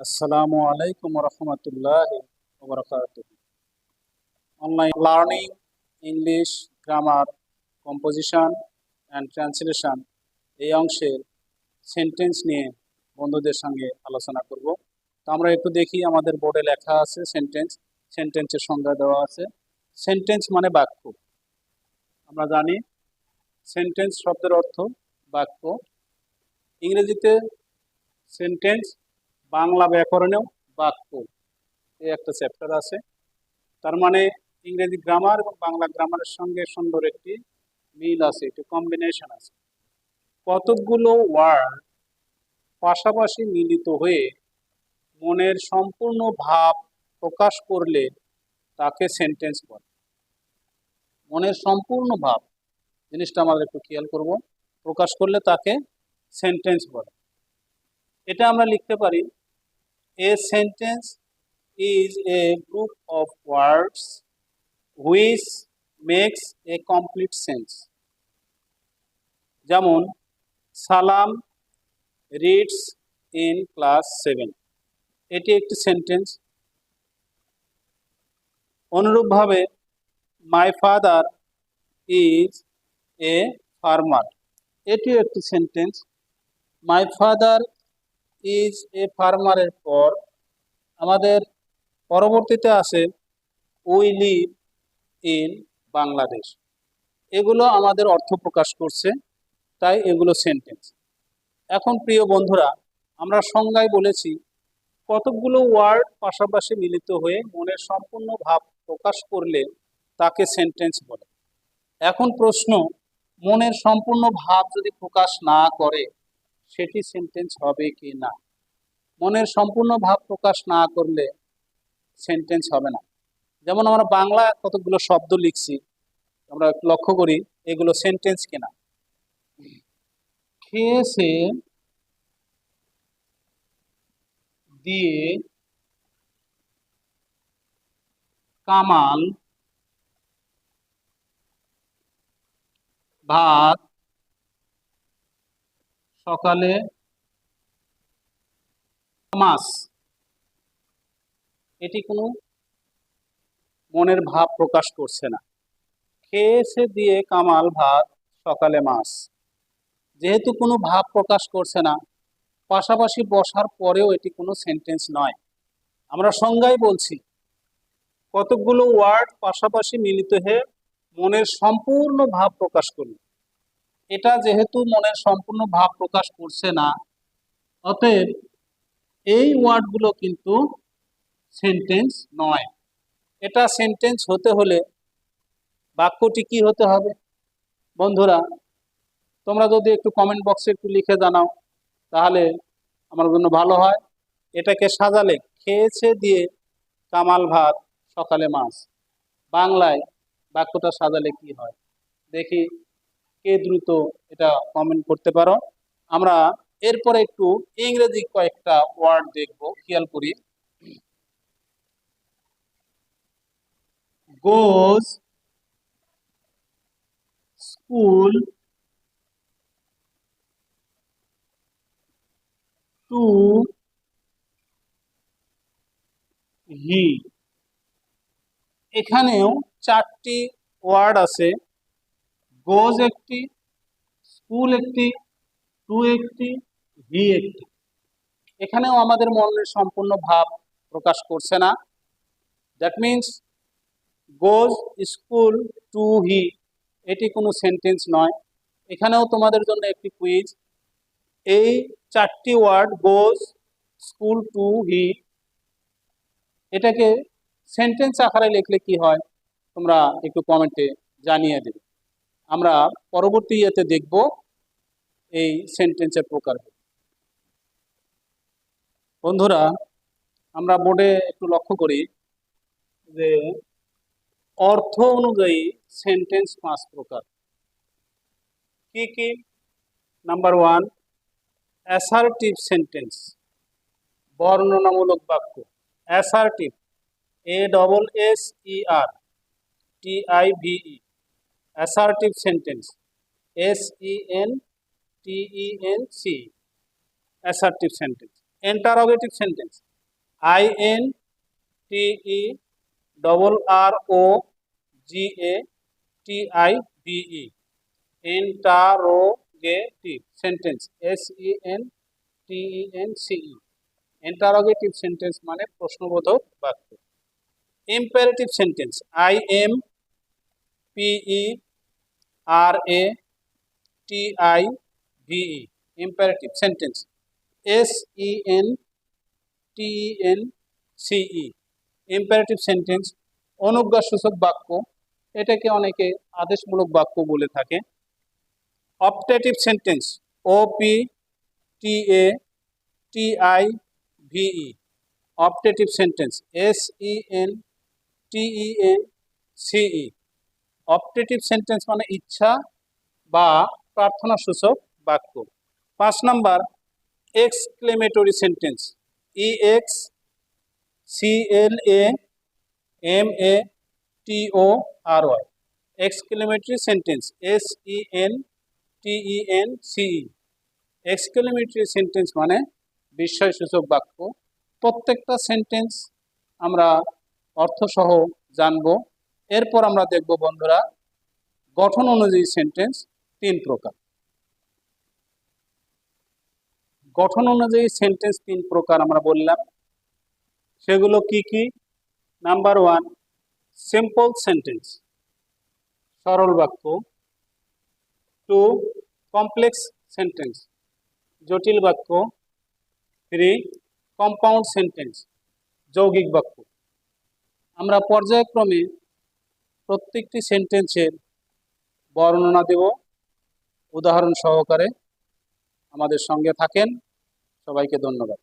আসসালামু আলাইকুম রহমতুল্লাহ online learning English grammar composition and translation এই অংশের সেন্টেন্স নিয়ে বন্ধুদের সঙ্গে আলোচনা করব। তো আমরা একটু দেখি আমাদের বোর্ডে লেখা আছে সেন্টেন্স সেন্টেন্সের সংজ্ঞা দেওয়া আছে। সেন্টেন্স মানে বাক্য। আমরা জানি সেন্টেন্স শব্দের অর্থ বাক্য। ইংরেজিতে সেন্টেন্স বাংলা ব্যাকরণেও বাক্য। এই একটা চ্যাপ্টার আছে। তার মানে ইংরেজি গ্রামার এবং বাংলা গ্রামারের সঙ্গে সুন্দর একটি মিল আছে, একটি কম্বিনেশন আছে। কতকগুলো ওয়ার্ড পাশাপাশি মিলিত হয়ে মনের সম্পূর্ণ ভাব প্রকাশ করলে তাকে সেন্টেন্স বলে। মনের সম্পূর্ণ ভাব, জিনিসটা আমাদের একটু খেয়াল করব। প্রকাশ করলে তাকে সেন্টেন্স বলে। এটা আমরা লিখতে পারি A sentence is a group of words which makes a complete sense. যেমন, সালাম রিডস ইন ক্লাস সেভেন এটি একটি সেন্টেন্স অনুরূপভাবে my father is a farmer এটিও একটি sentence my father is a ফার্মারের পর আমাদের পরবর্তীতে আসে উই লিভ ইন বাংলাদেশ এগুলো আমাদের অর্থ প্রকাশ করছে, তাই এগুলো সেন্টেন্স এখন প্রিয় বন্ধুরা, আমরা সংজ্ঞায় বলেছি, কতকগুলো ওয়ার্ড পাশাপাশি মিলিত হয়ে মনের সম্পূর্ণ ভাব প্রকাশ করলে তাকে সেন্টেন্স বলে। এখন প্রশ্ন, মনের সম্পূর্ণ ভাব যদি প্রকাশ না করে সেটি সেন্টেন্স হবে কি না? মনের সম্পূর্ণ ভাব প্রকাশ না করলে সেন্টেন্স হবে না। যেমন আমরা বাংলা কতগুলো শব্দ লিখছি, আমরা লক্ষ্য করি, এগুলো সেন্টেন্স কিনা। খেয়েছে দিয়ে কামাল, ভাত সকালে মাস এটি কোনো মনের ভাব প্রকাশ করছে না। খেয়েছে দিয়ে কামাল ভাত, সকালে মাছ। যেহেতু কোনো ভাব প্রকাশ করছে না, পাশাপাশি বসার পরেও এটি কোনো সেন্টেন্স নয়। আমরা সংজ্ঞায় বলছি, কতকগুলো ওয়ার্ড পাশাপাশি মিলিত হয়ে মনের সম্পূর্ণ ভাব প্রকাশ করল। এটা যেহেতু মনের সম্পূর্ণ ভাব প্রকাশ করছে না, অতএব এই ওয়ার্ডগুলো কিন্তু সেন্টেন্স নয়। এটা সেন্টেন্স হতে হলে বাক্যটি কি হতে হবে? বন্ধুরা, তোমরা যদি একটু কমেন্ট বক্সে একটু লিখে জানাও, তাহলে আমার জন্য ভালো হয়। এটাকে সাজালে খেয়েছে দিয়ে কামাল ভাত সকালে মাছ। বাংলায় বাক্যটা সাজালে কি হয়? দেখি। কে দ্রুত এটা কমেন্ট করতে পারো? আমরা এরপরে একটু ইংরেজি কয়েকটা ওয়ার্ড দেখব, খেয়াল করি। Goes school to he. এখানেও চারটি ওয়ার্ড আছে। গোজ একটি, স্কুল একটি, টু একটি, ভি একটি। এখানেও আমাদের মনের সম্পূর্ণ ভাব প্রকাশ করছে না। That means goes, school, to he এটি কোনো সেন্টেন্স নয়। এখানেও তোমাদের জন্য একটি কুইজ। এই চারটি word, goes, school, to he এটাকে সেন্টেন্স আকারে লিখলে কি হয়? তোমরা একটু কমেন্টে জানিয়ে দেবে। আমরা পরবর্তী ইয়েতে দেখব এই সেন্টেন্সের প্রকার। বন্ধুরা, আমরা বোর্ডে একটু লক্ষ্য করি যে অর্থ অনুযায়ী সেন্টেন্স পাঁচ প্রকার। কি কি? নাম্বার ওয়ান অ্যাসার্টিভ সেন্টেন্স বর্ণনামূলক বাক্য। Assertive A double S E R T I V E assertive sentence S E N T E N C assertive sentence interrogative sentence I N T E double R O G A T I V E interrogative sentence S E N T E N C E interrogative sentence মানে প্রশ্নবোধক বাক্য। Imperative sentence I M P E R A T I V E imperative sentence S E N T E N C E imperative sentence অনুজ্ঞাসূচক বাক্য, এটাকে অনেকে আদেশমূলক বাক্য বলে থাকে। Optative sentence O P T A T I V E optative sentence S E N T E N C E optative sentence মানে ইচ্ছা বা প্রার্থনা সূচক বাক্য। পাঁচ number, exclamatory sentence. E X C L A M A T O R Y exclamatory sentence. S E N T E N C E exclamatory sentence মানে বিস্ময়সূচক বাক্য। প্রত্যেকটা সেন্টেন্স আমরা অর্থসহ জানব। এরপর আমরা দেখব বন্ধুরা, গঠন অনুযায়ী সেন্টেন্স তিন প্রকার। গঠন অনুযায়ী সেন্টেন্স তিন প্রকার আমরা বললাম। সেগুলো কি কি? নাম্বার ওয়ান সিম্পল সেন্টেন্স সরল বাক্য। টু কমপ্লেক্স সেন্টেন্স জটিল বাক্য। থ্রি কম্পাউন্ড সেন্টেন্স যৌগিক বাক্য। আমরা পর্যায়ক্রমে প্রত্যেকটি সেন্টেন্সের বর্ণনা দেব। উদাহরণ সহকারে আমাদের সঙ্গে থাকেন। সবাইকে ধন্যবাদ।